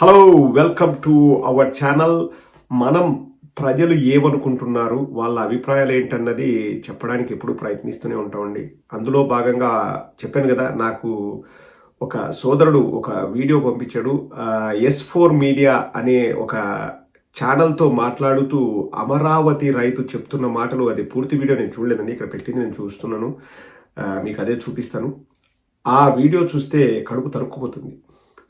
Hello welcome to our channel మనం ప్రజలు ఏమనుకుంటున్నారు? వాళ్ళ అభిప్రాయాలు ఏంటన్నది చెప్పడానికి ఎప్పుడు ప్రయత్నిస్తూనే ఉంటామండి. అందులో భాగంగా చెప్పాను కదా నాకు ఒక సోదరుడు ఒక వీడియో పంపించాడు. ఎస్ ఫోర్ మీడియా అనే ఒక ఛానల్తో మాట్లాడుతూ అమరావతి రైతు చెప్తున్న మాటలు అది పూర్తి వీడియో నేను చూడలేదండి ఇక్కడ పెట్టింది నేను చూస్తున్నాను. మీకు అదే చూపిస్తాను. ఆ వీడియో చూస్తే కడుపు తరుక్కుపోతుంది.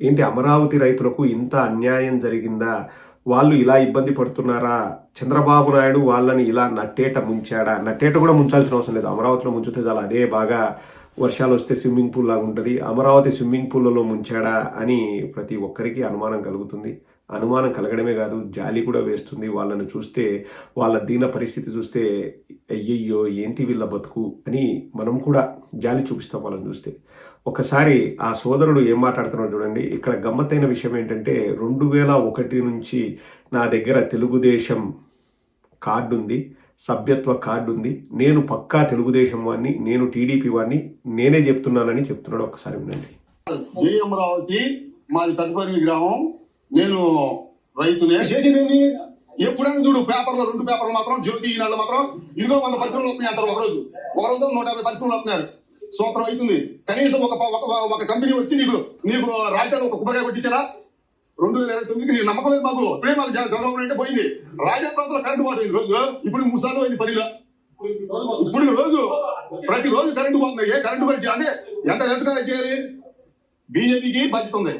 ఏంటి అమరావతి రైతులకు ఇంత అన్యాయం జరిగిందా? వాళ్ళు ఇలా ఇబ్బంది పడుతున్నారా? చంద్రబాబు నాయుడు వాళ్ళని ఇలా నట్టేట ముంచాడా? నట్టేట కూడా ముంచాల్సిన అవసరం లేదు. అమరావతిలో ముంచితే చాలా అదే బాగా వర్షాలు వస్తే స్విమ్మింగ్ పూల్ లాగా ఉంటుంది. అమరావతి స్విమ్మింగ్ పూల్లో ముంచాడా అని ప్రతి ఒక్కరికి అనుమానం కలుగుతుంది. అనుమానం కలగడమే కాదు జాలి కూడా వేస్తుంది. వాళ్ళని చూస్తే వాళ్ళ దీన పరిస్థితి చూస్తే అయ్యయ్యో ఏంటి వీళ్ళ బతుకు అని మనం కూడా జాలి చూపిస్తాం వాళ్ళని చూస్తే. ఒకసారి ఆ సోదరుడు ఏం మాట్లాడుతున్నాడు చూడండి. ఇక్కడ గమ్మత్తైన విషయం ఏంటంటే రెండు వేల ఒకటి నుంచి నా దగ్గర తెలుగుదేశం కార్డు ఉంది సభ్యత్వ కార్డు ఉంది. నేను పక్కా తెలుగుదేశం వాడిని నేను టీడీపీ వాడిని నేనే చెప్తున్నానని చెప్తున్నాడు. ఒకసారి వినండి. జై అమరావతి మాది పెద్దపల్లి గ్రామం. నేను రైతునే. చేసింది ఏంది ఎప్పుడైనా చూడు పేపర్లో రెండు పేపర్లు మాత్రం జ్యోతి ఈనాడు మాత్రం ఇదిగో వంద పరిశ్రమలు వస్తున్నాయి అంటారు ఒక రోజు ఒక రోజు నూట యాభై పరిశ్రమలు వస్తున్నారు. సూత్రం అవుతుంది. కనీసం ఒక ఒక ఒక కంపెనీ వచ్చి నీకు నీకు రాజధాని ఒక కుబ్బకాయ కొట్టించారా? రెండు వేల ఇరవై తొమ్మిదికి నీకు నమ్మకం లేదు మాకు. ఇప్పుడే మాకు చంద్రబాబు అంటే పోయింది. రాజధాని ప్రాంతంలో కరెంటు పోతుంది రోజు ఇప్పుడు మూడు సార్లు అయింది పనిలో. ఇప్పుడు రోజు ప్రతి రోజు కరెంటు పోతుంది ఏ కరెంటు గురించి అంటే ఎంత ఎంతగా చేయాలి? బీజేపీకి బాధ్యత ఉంది.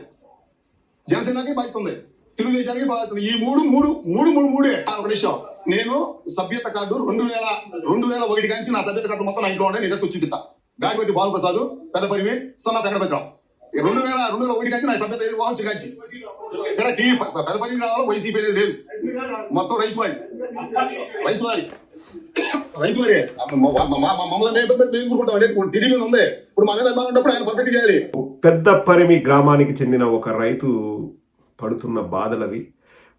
జనసేనకి బాధ్యత తెలుగుదేశానికి బాధ్యత ఈ మూడు మూడు మూడు మూడు మూడే. ఆ, ఒక నిమిషం. నేను సభ్యత కార్డు రెండు వేల రెండు వేల ఒకటి కాంచి నా సభ్యత కార్డు మొత్తం నా ఇంట్లో ఉండే నేను తీసుకొచ్చి గాడిపెట్టి గాడిపట్టి బాలప్రసాద్ పెద్ద పరిమి సన్న వెంకటభద్రం. ఈ రెండు వేల రెండు వేల ఒకటి కాంచి నా సభ్యత ఏది? వాహనం కాంచి. ఇక్కడ టీ పెద్ద పరిమి రావాలో? వైసీపీ అనేది లేదు. మొత్తం రైతు వారి రైతు వారి రైతు మమ్మల్ని ఇప్పుడు తిరిగి ఉంది ఇప్పుడు మన మీద ఉన్నప్పుడు ఆయన పర్ఫెక్ట్ చేయాలి. పెద్ద పరిమి గ్రామానికి చెందిన ఒక రైతు పడుతున్న బాధలవి.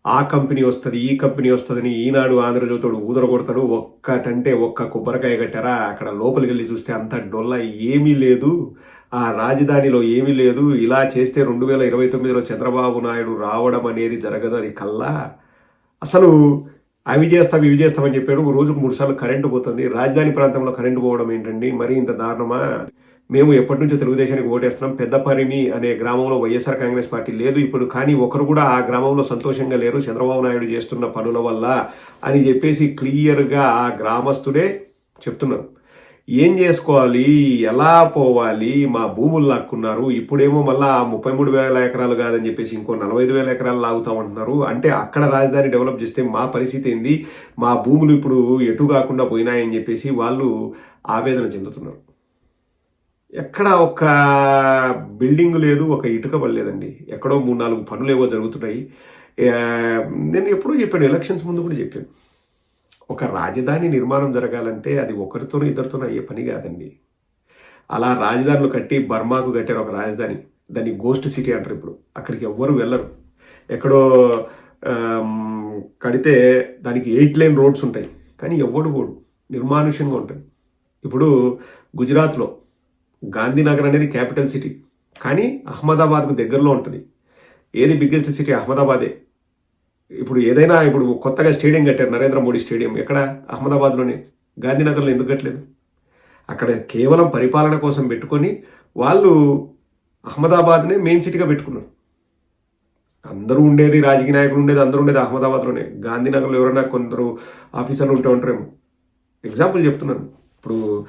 ఆ కంపెనీ వస్తుంది ఈ కంపెనీ వస్తుందని ఈనాడు ఆంధ్రజ్యోతుడు ఊదర కొడతాడు ఒక్కటంటే ఒక్క కొబ్బరికాయ కట్టారా? అక్కడ లోపలికి వెళ్ళి చూస్తే అంత డొల్ల ఏమీ లేదు. ఆ రాజధానిలో ఏమీ లేదు. ఇలా చేస్తే రెండు వేల ఇరవై తొమ్మిదిలో చంద్రబాబు నాయుడు రావడం అనేది జరగదు అది కల్లా. అసలు అవి చేస్తాం ఇవి చేస్తామని చెప్పాడు. రోజుకు మూడుసార్లు కరెంటు పోతుంది. రాజధాని ప్రాంతంలో కరెంటు పోవడం ఏంటండి? మరి ఇంత దారుణమా? మేము ఎప్పటి నుంచో తెలుగుదేశానికి ఓటేస్తున్నాం. పెద్దపరిమి అనే గ్రామంలో వైఎస్ఆర్ కాంగ్రెస్ పార్టీ లేదు ఇప్పుడు కానీ ఒకరు కూడా ఆ గ్రామంలో సంతోషంగా లేరు. చంద్రబాబు నాయుడు చేస్తున్న పనుల వల్ల అని చెప్పేసి క్లియర్గా ఆ గ్రామస్తుడే చెప్తున్నారు. ఏం చేసుకోవాలి? ఎలా పోవాలి? మా భూములు లాక్కున్నారు. ఇప్పుడేమో మళ్ళా ముప్పై మూడు వేల ఎకరాలు కాదని చెప్పేసి ఇంకో నలభై ఐదు వేల ఎకరాలు లాగుతామంటున్నారు అంటే అక్కడ రాజధాని డెవలప్ చేస్తే మా పరిస్థితి ఏంది? మా భూములు ఇప్పుడు ఎటు కాకుండా పోయినాయని చెప్పేసి వాళ్ళు ఆవేదన చెందుతున్నారు. ఎక్కడ ఒక బిల్డింగ్ లేదు ఒక ఇటుక పడలేదండి. ఎక్కడో మూడు నాలుగు పనులు ఏవో జరుగుతున్నాయి నేను ఎప్పుడూ చెప్పాను ఎలక్షన్స్ ముందు కూడా చెప్పాను. ఒక రాజధాని నిర్మాణం జరగాలంటే అది ఒకరితోనూ ఇద్దరితోనూ అయ్యే పని కాదండి. అలా రాజధానులు కట్టి బర్మాకు కట్టారు ఒక రాజధాని. దాన్ని గోస్ట్ సిటీ అంటారు ఇప్పుడు. అక్కడికి ఎవ్వరు వెళ్ళరు. ఎక్కడో కడితే దానికి ఎయిట్ లైన్ రోడ్స్ ఉంటాయి. కానీ ఎవ్వడు పోడు. నిర్మానుష్యంగా ఉంటుంది ఇప్పుడు గుజరాత్లో గాంధీనగర్ అనేది క్యాపిటల్ సిటీ. కానీ అహ్మదాబాద్కు దగ్గరలో ఉంటుంది. ఏది బిగ్గెస్ట్ సిటీ? అహ్మదాబాదే. ఇప్పుడు ఏదైనా ఇప్పుడు కొత్తగా స్టేడియం కట్టారు నరేంద్ర మోడీ స్టేడియం. ఎక్కడ? అహ్మదాబాద్లోనే. గాంధీనగర్లో ఎందుకు కట్టలేదు? అక్కడ కేవలం పరిపాలన కోసం పెట్టుకొని వాళ్ళు అహ్మదాబాద్నే మెయిన్ సిటీగా పెట్టుకున్నారు. అందరూ ఉండేది రాజకీయ నాయకులు ఉండేది అందరూ ఉండేది అహ్మదాబాద్లోనే. గాంధీనగర్లో ఎవరైనా కొందరు ఆఫీసర్లు ఉంటూ ఉంటారేమో. ఎగ్జాంపుల్ చెప్తున్నాను. ఇప్పుడు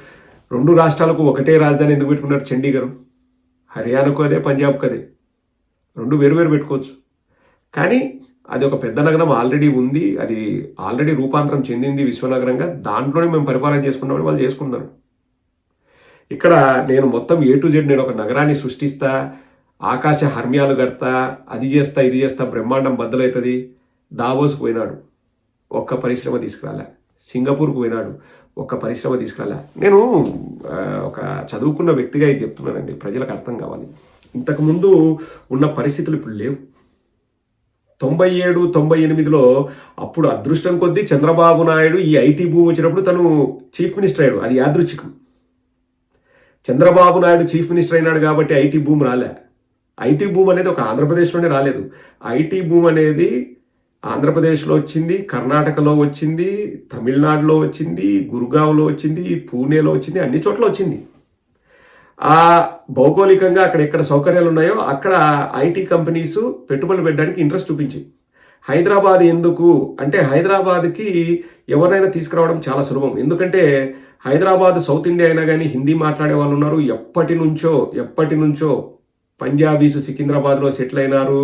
రెండు రాష్ట్రాలకు ఒకటే రాజధాని ఎందుకు పెట్టుకున్నారు? చండీగఢ్ హర్యానాకు అదే పంజాబ్కు అదే. రెండు వేరు వేరు పెట్టుకోవచ్చు. కానీ అది ఒక పెద్ద నగరం ఆల్రెడీ ఉంది అది ఆల్రెడీ రూపాంతరం చెందింది విశ్వనగరంగా. దాంట్లోనే మేము పరిపాలన చేసుకున్నామని వాళ్ళు చేసుకున్నారు ఇక్కడ నేను మొత్తం ఏ టు జెడ్ నేను ఒక నగరాన్ని సృష్టిస్తా ఆకాశ హర్మ్యాలు కడతా అది చేస్తా ఇది చేస్తా బ్రహ్మాండం బద్దలవుతుంది దావోస్కు పోయినాడు. ఒక్క పరిశ్రమ తీసుకురాలే. సింగపూర్కు పోయినాడు. ఒక్క పరిశ్రమ తీసుకురాలే. నేను ఒక చదువుకున్న వ్యక్తిగా ఇది చెప్తున్నానండి. ప్రజలకు అర్థం కావాలి. ఇంతకుముందు ఉన్న పరిస్థితులు ఇప్పుడు లేవు. తొంభై ఏడు తొంభై ఎనిమిదిలో అప్పుడు అదృష్టం కొద్దీ చంద్రబాబు నాయుడు ఈ ఐటీ భూమి వచ్చినప్పుడు తను చీఫ్ మినిస్టర్ అయ్యాడు. అది యాదృచ్ఛికం. చంద్రబాబు నాయుడు చీఫ్ మినిస్టర్ అయినాడు కాబట్టి ఐటీ భూమి రాలే. ఐటీ భూమ్ అనేది ఒక ఆంధ్రప్రదేశ్లోనే రాలేదు. ఐటీ భూమి అనేది ఆంధ్రప్రదేశ్లో వచ్చింది కర్ణాటకలో వచ్చింది తమిళనాడులో వచ్చింది గురుగావ్లో వచ్చింది పూణేలో వచ్చింది అన్ని చోట్ల వచ్చింది. ఆ భౌగోళికంగా అక్కడ ఎక్కడ సౌకర్యాలు ఉన్నాయో అక్కడ ఐటీ కంపెనీస్ పెట్టుబడులు పెట్టడానికి ఇంట్రెస్ట్ చూపించి హైదరాబాద్ ఎందుకు? అంటే హైదరాబాద్కి ఎవరైనా తీసుకురావడం చాలా సులభం. ఎందుకంటే హైదరాబాద్ సౌత్ ఇండియా అయినా కానీ హిందీ మాట్లాడే వాళ్ళు ఉన్నారు ఎప్పటి నుంచో ఎప్పటి నుంచో పంజాబీస్ సికింద్రాబాద్లో సెటిల్ అయినారు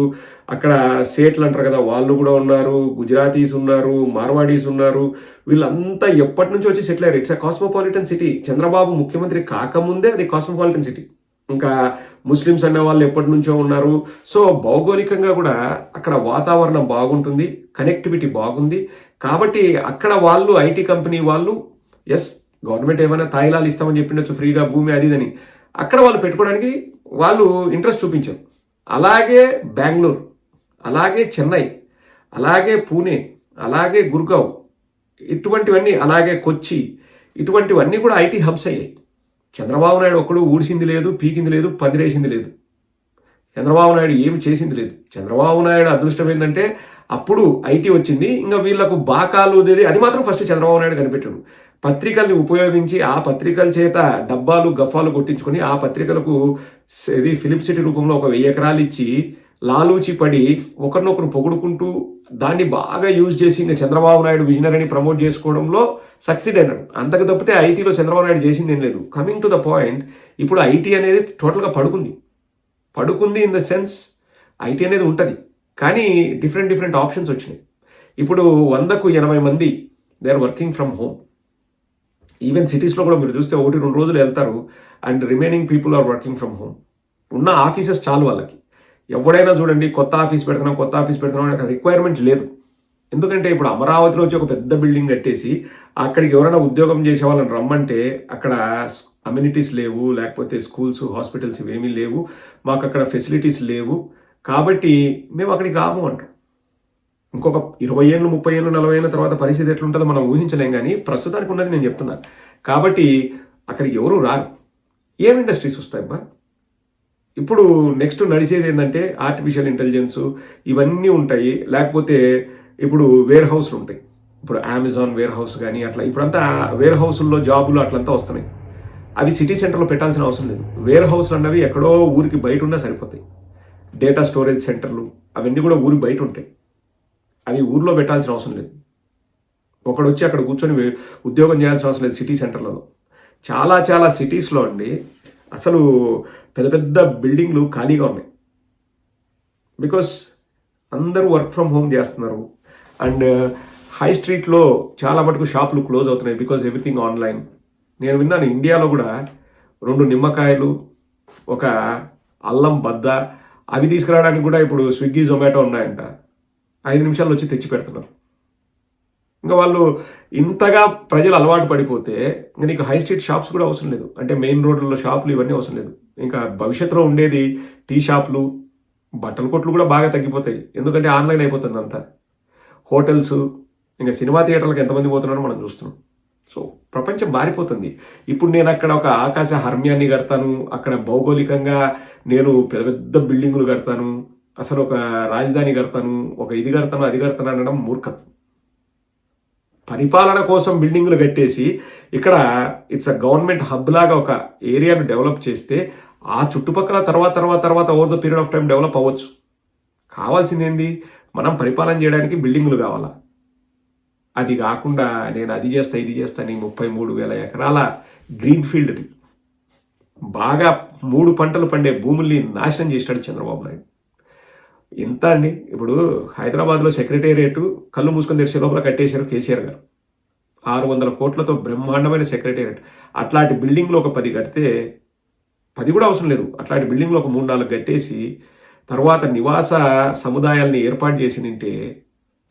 అక్కడ సేట్లు అంటారు కదా వాళ్ళు కూడా ఉన్నారు గుజరాతీస్ ఉన్నారు మార్వాడీస్ ఉన్నారు. వీళ్ళంతా ఎప్పటి నుంచి వచ్చి సెటిల్ అయ్యారు it's a cosmopolitan city. Chandrababu ముఖ్యమంత్రి కాకముందే అది కాస్మోపాలిటన్ సిటీ. ఇంకా ముస్లిమ్స్ అనే వాళ్ళు ఎప్పటి నుంచో ఉన్నారు. సో భౌగోళికంగా కూడా అక్కడ వాతావరణం బాగుంటుంది కనెక్టివిటీ బాగుంది. కాబట్టి అక్కడ వాళ్ళు ఐటీ కంపెనీ వాళ్ళు ఎస్ గవర్నమెంట్ ఏమైనా తాయిలాలు ఇస్తామని చెప్పిండొచ్చు ఫ్రీగా భూమి అది ఇదని అక్కడ వాళ్ళు పెట్టుకోవడానికి వాళ్ళు ఇంట్రెస్ట్ చూపించారు. అలాగే బెంగళూరు అలాగే చెన్నై అలాగే పూణే అలాగే గుర్గావ్ ఇటువంటివన్నీ అలాగే కొచ్చి ఇటువంటివన్నీ కూడా ఐటీ హబ్స్ అయ్యాయి. చంద్రబాబు నాయుడు ఒక్కడు ఊడిసింది లేదు పీకింది లేదు పందిరేసింది లేదు. చంద్రబాబు నాయుడు ఏమి చేసింది లేదు. చంద్రబాబు నాయుడు అదృష్టం ఏంటంటే అప్పుడు ఐటీ వచ్చింది ఇంకా వీళ్ళకు బాకాలు అది మాత్రం ఫస్ట్ చంద్రబాబు నాయుడు కనిపెట్టాడు. పత్రికల్ని ఉపయోగించి ఆ పత్రికల చేత డబ్బాలు గఫాలు కొట్టించుకొని ఆ పత్రికలకు ఇది ఫిలిప్ సిటీ రూపంలో ఒక వెయ్యి ఎకరాలు ఇచ్చి లాలూచి పడి ఒకరినొకరు పొగుడుకుంటూ దాన్ని బాగా యూజ్ చేసి ఇంకా చంద్రబాబు నాయుడు విజనరీని ప్రమోట్ చేసుకోవడంలో సక్సీడ్ అయినాడు. అంతకు తప్పితే ఐటీలో చంద్రబాబు నాయుడు చేసింది ఏం లేదు. కమింగ్ టు ద పాయింట్ ఇప్పుడు ఐటీ అనేది టోటల్గా పడుకుంది. పడుకుంది ఇన్ ద సెన్స్ ఐటీ అనేది ఉంటుంది. కానీ డిఫరెంట్ డిఫరెంట్ ఆప్షన్స్ వచ్చినాయి. ఇప్పుడు వందకు ఎనభై మంది they are working from home even సిటీస్లో కూడా మీరు చూస్తే ఒకటి రెండు రోజులు వెళ్తారు and remaining people are working from home ఉన్న ఆఫీసెస్ చాలు వాళ్ళకి. ఎవడైనా చూడండి కొత్త ఆఫీస్ పెడుతున్నాం కొత్త ఆఫీస్ పెడుతున్నాం అనే రిక్వైర్మెంట్ లేదు. ఎందుకంటే ఇప్పుడు అమరావతిలో వచ్చి ఒక పెద్ద బిల్డింగ్ కట్టేసి అక్కడికి ఎవరైనా ఉద్యోగం చేసే వాళ్ళని రమ్మంటే అక్కడ అమ్యూనిటీస్ లేవు లేకపోతే స్కూల్స్ హాస్పిటల్స్ ఇవేమీ లేవు మాకు అక్కడ ఫెసిలిటీస్ లేవు. కాబట్టి మేము అక్కడికి రాము అంటాం. ఇంకొక ఇరవై ఏళ్ళు ముప్పై ఏళ్ళు నలభై ఏళ్ళ తర్వాత పరిస్థితి ఎట్లుంటుందో మనం ఊహించలేం కానీ ప్రస్తుతానికి ఉన్నది నేను చెప్తున్నాను కాబట్టి అక్కడికి ఎవరు రారు. ఏం ఇండస్ట్రీస్ వస్తాయబ్బా ఇప్పుడు నెక్స్ట్ నడిచేది ఏంటంటే ఆర్టిఫిషియల్ ఇంటెలిజెన్స్ ఇవన్నీ ఉంటాయి. లేకపోతే ఇప్పుడు వేర్ హౌస్లు ఉంటాయి. ఇప్పుడు అమెజాన్ వేర్ హౌస్ కానీ అట్లా. ఇప్పుడంతా వేర్ హౌస్ల్లో జాబులు అట్లంతా వస్తున్నాయి. అవి సిటీ సెంటర్లో పెట్టాల్సిన అవసరం లేదు. వేర్ హౌస్లు అన్నవి ఎక్కడో ఊరికి బయట ఉన్నా సరిపోతాయి. డేటా స్టోరేజ్ సెంటర్లు అవన్నీ కూడా ఊరికి బయట ఉంటాయి. అవి ఊర్లో పెట్టాల్సిన అవసరం లేదు. ఒకడు వచ్చి అక్కడ కూర్చొని ఉద్యోగం చేయాల్సిన అవసరం లేదు సిటీ సెంటర్లలో. చాలా చాలా సిటీస్లో అండి అసలు పెద్ద పెద్ద బిల్డింగ్లు ఖాళీగా ఉన్నాయి. బికాస్ అందరూ వర్క్ ఫ్రమ్ హోమ్ చేస్తున్నారు. అండ్ హై స్ట్రీట్లో చాలా మటుకు షాపులు క్లోజ్ అవుతున్నాయి బికాజ్ ఎవ్రీథింగ్ ఆన్లైన్. నేను విన్నాను ఇండియాలో కూడా రెండు నిమ్మకాయలు ఒక అల్లం బద్ద అవి తీసుకురావడానికి కూడా ఇప్పుడు స్విగ్గీ జొమాటో ఉన్నాయంట. ఐదు నిమిషాల్లో వచ్చి తెచ్చి పెడుతున్నారు. ఇంకా వాళ్ళు ఇంతగా ప్రజలు అలవాటు పడిపోతే ఇంకా నీకు హై స్ట్రీట్ షాప్స్ కూడా అవసరం లేదు. అంటే మెయిన్ రోడ్లలో షాపులు ఇవన్నీ అవసరం లేదు. ఇంకా భవిష్యత్తులో ఉండేది టీ షాపులు బట్టల కొట్లు కూడా బాగా తగ్గిపోతాయి. ఎందుకంటే ఆన్లైన్ అయిపోతుంది అంతా. హోటల్స్ ఇంకా సినిమా థియేటర్లకు ఎంతమంది పోతున్నారో మనం చూస్తున్నాం. సో ప్రపంచం మారిపోతుంది. ఇప్పుడు నేను అక్కడ ఒక ఆకాశ హర్మ్యాన్ని కడతాను. అక్కడ భౌగోళికంగా నేను పెద్ద పెద్ద బిల్డింగులు కడతాను. అసలు ఒక రాజధాని కడతాను ఒక ఇది కడతాను అది కడతాను అనడం మూర్ఖత్వం. పరిపాలన కోసం బిల్డింగ్లు కట్టేసి ఇక్కడ ఇట్స్ అ గవర్నమెంట్ హబ్ లాగా ఒక ఏరియాను డెవలప్ చేస్తే ఆ చుట్టుపక్కల తర్వాత తర్వాత తర్వాత over the period of time develop అవ్వచ్చు. కావాల్సింది ఏంది మనం పరిపాలన చేయడానికి బిల్డింగులు కావాలా? అది కాకుండా నేను అది చేస్తా ఇది చేస్తా నీ ముప్పై మూడు వేల ఎకరాల గ్రీన్ ఫీల్డ్ని. బాగా మూడు పంటలు పండే భూముల్ని నాశనం చేసినాడు చంద్రబాబు నాయుడు. ఇంత అండి? ఇప్పుడు హైదరాబాద్లో సెక్రటేరియట్ కళ్ళు మూసుకొని తెరిచే లోపల కట్టేశారు కేసీఆర్ గారు. ఆరు వందల కోట్లతో బ్రహ్మాండమైన సెక్రటేరియట్. అట్లాంటి బిల్డింగ్లో ఒక పది కడితే పది కూడా అవసరం లేదు. అట్లాంటి బిల్డింగ్లో ఒక మూడు నాలుగు కట్టేసి తర్వాత నివాస సముదాయాల్ని ఏర్పాటు చేసి ఉంటే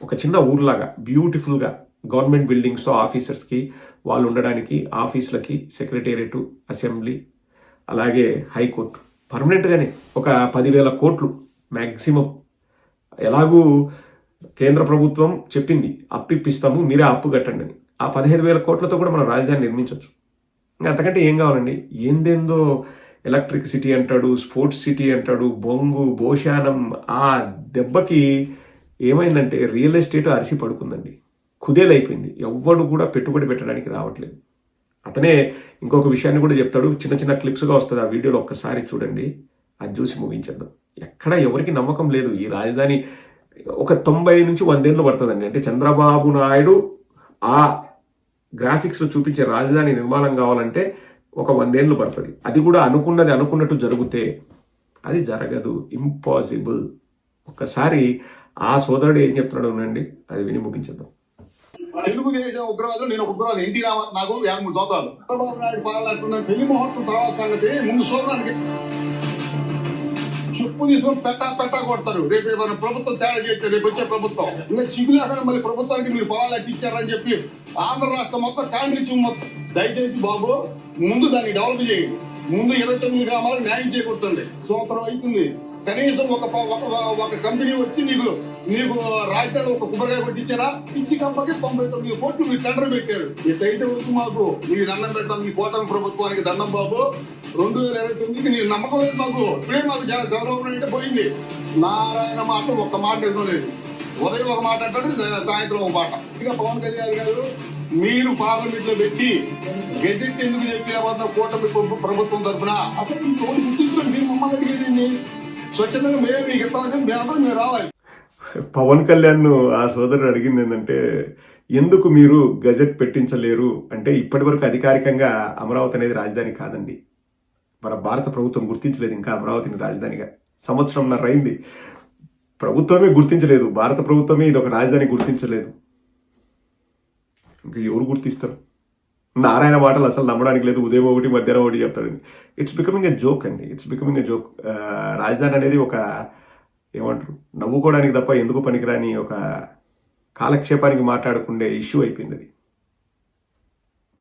ఒక చిన్న ఊర్లాగా బ్యూటిఫుల్గా గవర్నమెంట్ బిల్డింగ్స్తో ఆఫీసర్స్కి వాళ్ళు ఉండడానికి ఆఫీసులకి సెక్రటేరియట్ అసెంబ్లీ అలాగే హైకోర్టు. పర్మనెంట్గానే ఒక పదివేల కోట్లు మ్యాక్సిమం ఎలాగూ కేంద్ర ప్రభుత్వం చెప్పింది అప్పిప్పిస్తాము మీరే అప్పు కట్టండి అని. ఆ పదిహేను వేల కోట్లతో కూడా మనం రాజధాని నిర్మించవచ్చు ఇంకా అంతకంటే ఏం కావాలండి? ఏందేందో ఎలక్ట్రిక్ సిటీ అంటాడు స్పోర్ట్స్ సిటీ అంటాడు బొంగు భోషానం ఆ దెబ్బకి ఏమైందంటే రియల్ ఎస్టేట్ అరిసి పడుకుందండి. కుదేలైపోయింది ఎవ్వడు కూడా పెట్టుబడి పెట్టడానికి రావట్లేదు. అతనే ఇంకొక విషయాన్ని కూడా చెప్తాడు. చిన్న చిన్న క్లిప్స్గా వస్తుంది ఆ వీడియోలో ఒక్కసారి చూడండి. అది చూసి ముగించేద్దాం. ఎక్కడ ఎవరికి నమ్మకం లేదు. ఈ రాజధాని ఒక తొంభై నుంచి వందేళ్ళు పడుతుందండి. అంటే చంద్రబాబు నాయుడు ఆ గ్రాఫిక్స్లో చూపించే రాజధాని నిర్మాణం కావాలంటే ఒక వందేళ్ళు పడుతుంది. అది కూడా అనుకున్నది అనుకున్నట్టు జరిగితే అది జరగదు. ఇంపాసిబుల్ ఒక్కసారి ఆ సోదరుడు ఏం చెప్తున్నాడు ఉండండి అది విని ముగించేద్దాం. తెలుగుదేశం ఉగ్రవాదులు నేను ఒక ఉగ్రవాది ఎన్టీ రామ నాకు యాభై మూడు సంవత్సరాలు. చంద్రబాబు నాయుడు పాలనట్టున్న పెళ్ళి ముహూర్తం తర్వాత సంగతి ముందు సోదరానికి చెప్పు తీసుకొని పెట్టా పెట్టా కొడతారు. రేపు ఏమైనా ప్రభుత్వం తేడా చేస్తే రేపు వచ్చే ప్రభుత్వం. ఇంకా సిగ్గు లేకుండా మళ్ళీ ప్రభుత్వానికి మీరు పొలాలు అట్టించారని చెప్పి ఆంధ్ర రాష్ట్రం మొత్తం కాంగ్రెస్ మొత్తం దయచేసి బాబు ముందు దాన్ని డెవలప్ చేయండి. ముందు ఇరవై తొమ్మిది గ్రామాలకు న్యాయం చేకూర్చండి. సంవత్సరం అవుతుంది. కనీసం ఒక ఒక ఒక కంపెనీ వచ్చి నీకు నీకు రాజధాని ఒక కుబ్బరికాయ కొట్టించారా? ఇచ్చి కంపకి తొంభై తొమ్మిది కోట్లు మీరు టెండర్ పెట్టారు. ఇట్లయితే వద్దు మాకు. మీకు దండం పెడతాం. మీ కోటమి ప్రభుత్వానికి దండం బాబు. రెండు వేల ఇరవై తొమ్మిదికి నీ నమ్మకం లేదు మాకు. ఇప్పుడే మాకు జగన్ చంద్రబాబు నాయుడు అంటే పోయింది. నారాయణ మాట ఒక్క మాట నిజం లేదు ఉదయం ఒక మాట అంటాడు సాయంత్రం ఒక మాట. ఇక పవన్ కళ్యాణ్ గారు మీరు పార్లమెంట్లో పెట్టి గెజెట్ ఎందుకు చెప్పామన్న కూటమి ప్రభుత్వం తరఫున అసలు తోడు గుర్తించుకొని మీరు మమ్మల్ని అడిగేది స్వచ్ఛందంగా మేము మీకు ఇస్తామని మేమందరం మీరు రావాలి. పవన్ కళ్యాణ్ ఆ సోదరుడు అడిగింది ఏంటంటే ఎందుకు మీరు గజెట్ పెట్టించలేరు? అంటే ఇప్పటివరకు అధికారికంగా అమరావతి అనేది రాజధాని కాదండి. మన భారత ప్రభుత్వం గుర్తించలేదు ఇంకా అమరావతిని రాజధానిగా. సంవత్సరంన్నర అయింది. ప్రభుత్వమే గుర్తించలేదు. భారత ప్రభుత్వమే ఇది ఒక రాజధాని గుర్తించలేదు. ఇంకా ఎవరు గుర్తిస్తారు? నారాయణ మాటలు అసలు నమ్మడానికి లేదు. ఉదయం ఒకటి మధ్యాహ్నం ఒకటి చెప్తాడండి ఇట్స్ బికమింగ్ ఎ జోక్ అండి. ఇట్స్ బికమింగ్ ఎ జోక్ రాజధాని అనేది ఒక ఏమంటారు? నవ్వుకోవడానికి తప్ప ఎందుకు పనికిరాని ఒక కాలక్షేపానికి మాట్లాడుకుండే ఇష్యూ అయిపోయింది అది.